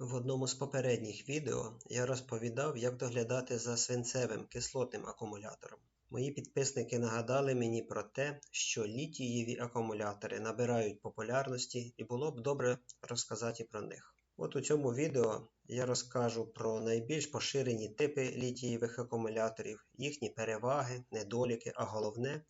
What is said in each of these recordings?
В одному з попередніх відео я розповідав, як доглядати за свинцевим кислотним акумулятором. Мої підписники нагадали мені про те, що літієві акумулятори набирають популярності і було б добре розказати про них. От у цьому відео я розкажу про найбільш поширені типи літієвих акумуляторів, їхні переваги, недоліки, а головне,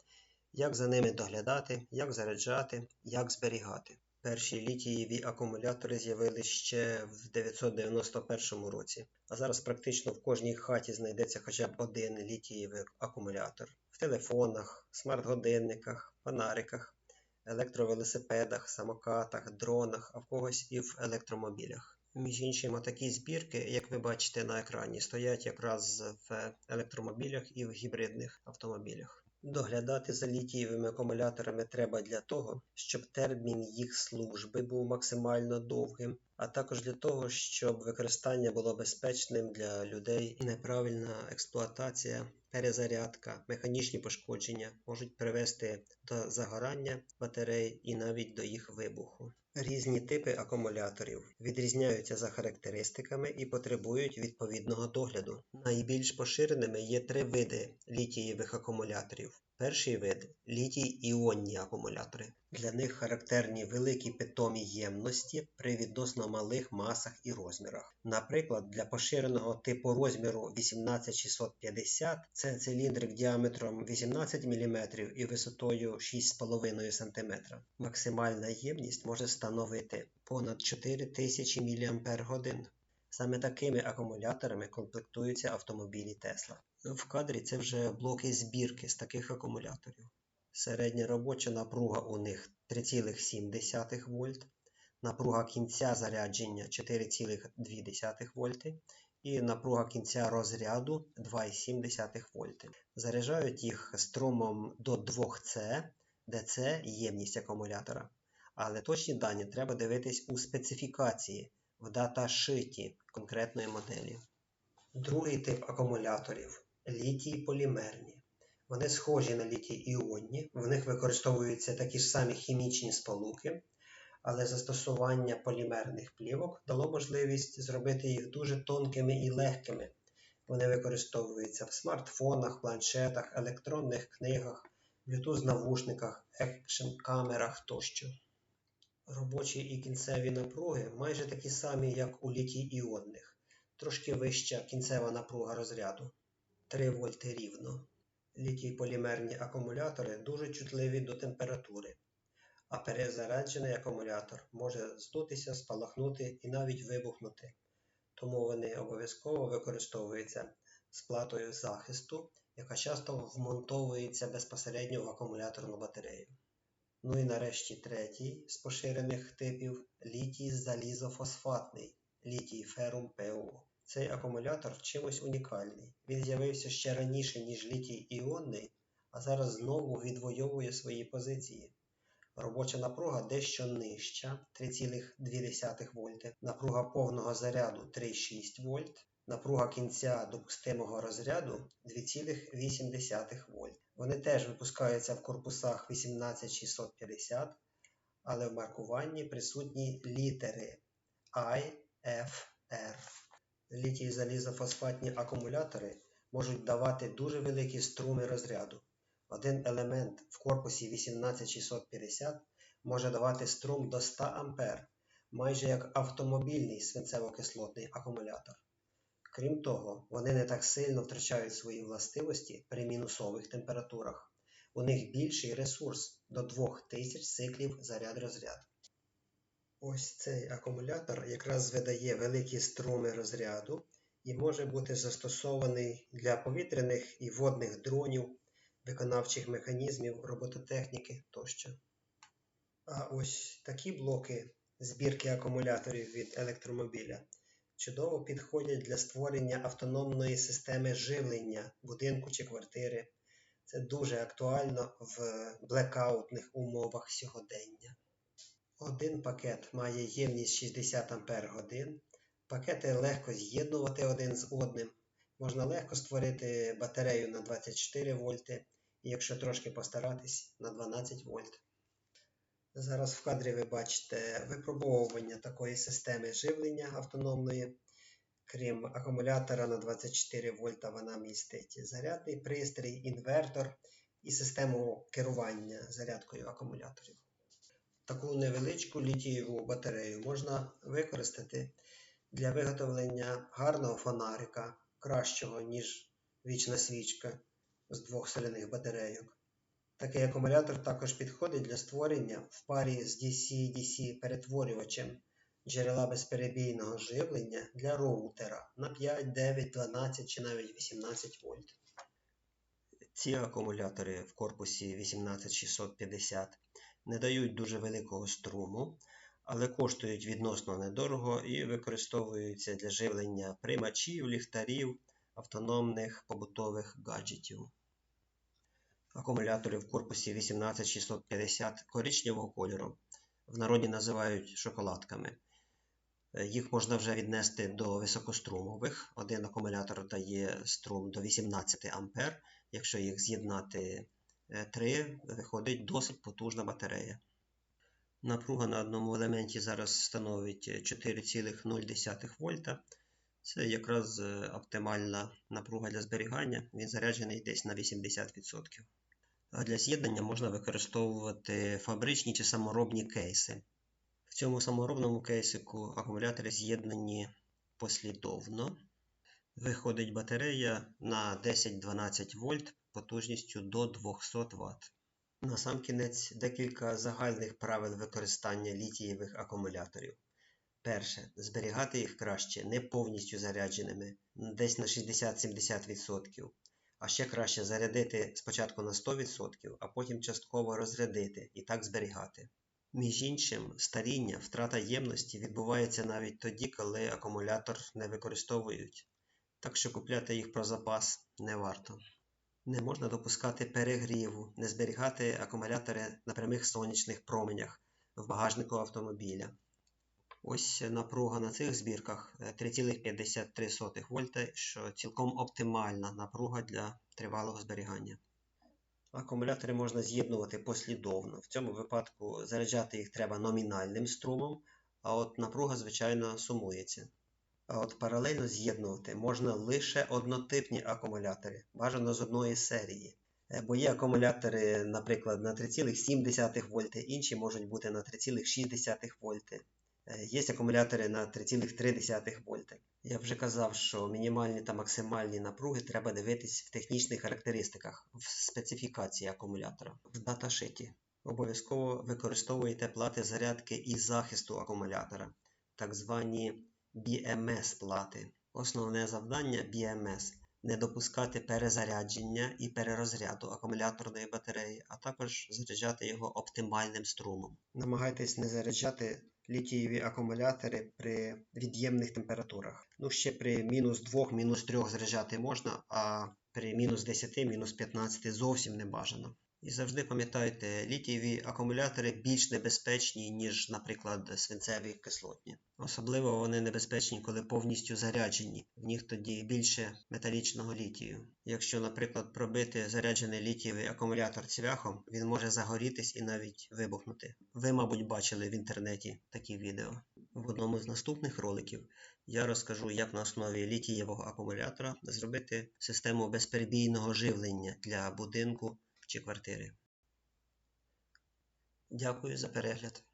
як за ними доглядати, як заряджати, як зберігати. Перші літієві акумулятори з'явилися ще в 991 році, а зараз практично в кожній хаті знайдеться хоча б один літієвий акумулятор в телефонах, смарт-годинниках, фонариках, електровелосипедах, самокатах, дронах, а в когось і в електромобілях. Між іншим, такі збірки, як ви бачите на екрані, стоять якраз в електромобілях і в гібридних автомобілях. Доглядати за літієвими акумуляторами треба для того, щоб термін їх служби був максимально довгим, а також для того, щоб використання було безпечним для людей. Неправильна експлуатація, перезарядка, механічні пошкодження можуть привести до загорання батарей і навіть до їх вибуху. Різні типи акумуляторів відрізняються за характеристиками і потребують відповідного догляду. Найбільш поширеними є три види літієвих акумуляторів. Перший вид літій іонні акумулятори. Для них характерні великі питомі ємності при відносно малих масах і розмірах. Наприклад, для поширеного типу розміру 18650 це циліндрик діаметром 18 мм і висотою 6,5 см. Максимальна ємність може становити понад 4000 мАч. Саме такими акумуляторами комплектуються автомобілі Tesla. В кадрі це вже блоки збірки з таких акумуляторів. Середня робоча напруга у них 3,7 вольт, напруга кінця зарядження 4,2 вольти і напруга кінця розряду 2,7 вольти. Заряджають їх струмом до 2С, де це ємність акумулятора. Але точні дані треба дивитись у специфікації в даташиті конкретної моделі. Другий тип акумуляторів літій полімерні. Вони схожі на літій іонні, в них використовуються такі ж самі хімічні сполуки, але застосування полімерних плівок дало можливість зробити їх дуже тонкими і легкими. Вони використовуються в смартфонах, планшетах, електронних книгах, Bluetooth-навушниках, екшн-камерах тощо. Робочі і кінцеві напруги майже такі самі, як у літій іонних, трошки вища кінцева напруга розряду 3 вольти рівно. Літій полімерні акумулятори дуже чутливі до температури, а перезаряджений акумулятор може здутися, спалахнути і навіть вибухнути, тому вони обов'язково використовуються з платою захисту, яка часто вмонтовується безпосередньо в акумуляторну батарею. Ну і нарешті третій з поширених типів літій залізофосфатний літій ферум ПО. Цей акумулятор чимось унікальний. Він з'явився ще раніше, ніж літій іонний, а зараз знову відвоює свої позиції. Робоча напруга дещо нижча 3,2 вольти, напруга повного заряду 3,6 вольт, напруга кінця допустимого розряду 2,8 вольт. Вони теж випускаються в корпусах 18650, але в маркуванні присутні літери I, F, R. Літій залізофосфатні акумулятори можуть давати дуже великі струми розряду. Один елемент в корпусі 18650 може давати струм до 100 А, майже як автомобільний свинцево-кислотний акумулятор. Крім того, вони не так сильно втрачають свої властивості при мінусових температурах. У них більший ресурс до 2000 циклів заряд-розряд. Ось цей акумулятор якраз видає великі струми розряду і може бути застосований для повітряних і водних дронів, виконавчих механізмів, робототехніки тощо. А ось такі блоки збірки акумуляторів від електромобіля чудово підходять для створення автономної системи живлення будинку чи квартири. Це дуже актуально в блекаутних умовах сьогодення. Один пакет має ємність 60 Ах. Пакети легко з'єднувати один з одним. Можна легко створити батарею на 24 вольти, і якщо трошки постаратись, на 12 вольт. Зараз в кадрі ви бачите випробовування такої системи живлення автономної. Крім акумулятора на 24 вольта, вона містить зарядний пристрій, інвертор і систему керування зарядкою акумуляторів. Таку невеличку літієву батарею можна використати для виготовлення гарного фонарика, кращого, ніж вічна свічка з двох соляних батарейок. Такий акумулятор також підходить для створення в парі з DC-DC перетворювачем джерела безперебійного живлення для роутера на 5, 9, 12 чи навіть 18 вольт. Ці акумулятори в корпусі 18650 не дають дуже великого струму, але коштують відносно недорого і використовуються для живлення приймачів, ліхтарів, автономних побутових гаджетів. Акумулятори в корпусі 18650 коричневого кольору. В народі називають шоколадками. Їх можна вже віднести до високострумових. Один акумулятор дає струм до 18 А. Якщо їх з'єднати 3, виходить досить потужна батарея. Напруга на одному елементі зараз становить 4,0 вольта. Це якраз е, оптимальна напруга для зберігання. Він заряджений десь на 80%. А для з'єднання можна використовувати фабричні чи саморобні кейси. В цьому саморобному кейсику акумулятори з'єднані послідовно. Виходить батарея на 10-12 вольт потужністю до 200 Вт. Насамкінець декілька загальних правил використання літієвих акумуляторів. Перше. Зберігати їх краще не повністю зарядженими, десь на 60-70%. А ще краще зарядити спочатку на 100%, а потім частково розрядити і так зберігати. Між іншим, старіння, втрата ємності відбувається навіть тоді, коли акумулятор не використовують, так що купляти їх про запас не варто. Не можна допускати перегріву, не зберігати акумулятори на прямих сонячних променях в багажнику автомобіля. Ось напруга на цих збірках 3,53 вольта, що цілком оптимальна напруга для тривалого зберігання. Акумулятори можна з'єднувати послідовно. В цьому випадку заряджати їх треба номінальним струмом, а от напруга, звичайно, сумується. От паралельно з'єднувати можна лише однотипні акумулятори, бажано з одної серії. Е, Бо є акумулятори, наприклад, на 3,7 вольти, інші можуть бути на 3,6 вольти. Е, Є акумулятори на 3,3 вольти. Я вже казав, що мінімальні та максимальні напруги треба дивитись в технічних характеристиках, в специфікації акумулятора в даташиті. Обов'язково використовуйте плати зарядки і захисту акумулятора, так звані BMS плати. Основне завдання BMS не допускати перезарядження і перерозряду акумуляторної батареї, а також заряджати його оптимальним струмом. Намагайтесь не заряджати літієві акумулятори при від'ємних температурах. Ну, ще при мінус 2, мінус 3 заряджати можна, а при мінус 10, мінус 15 зовсім не бажано. І завжди пам'ятайте, літієві акумулятори більш небезпечні, ніж, наприклад, свинцеві кислотні. Особливо вони небезпечні, коли повністю заряджені. В них тоді більше металічного літію. Якщо, наприклад, пробити заряджений літієвий акумулятор цвяхом, він може загорітись і навіть вибухнути. Ви, мабуть, бачили в інтернеті такі відео. В одному з наступних роликів я розкажу, як на основі літієвого акумулятора зробити систему безперебійного живлення для будинку чи квартири. Дякую за перегляд.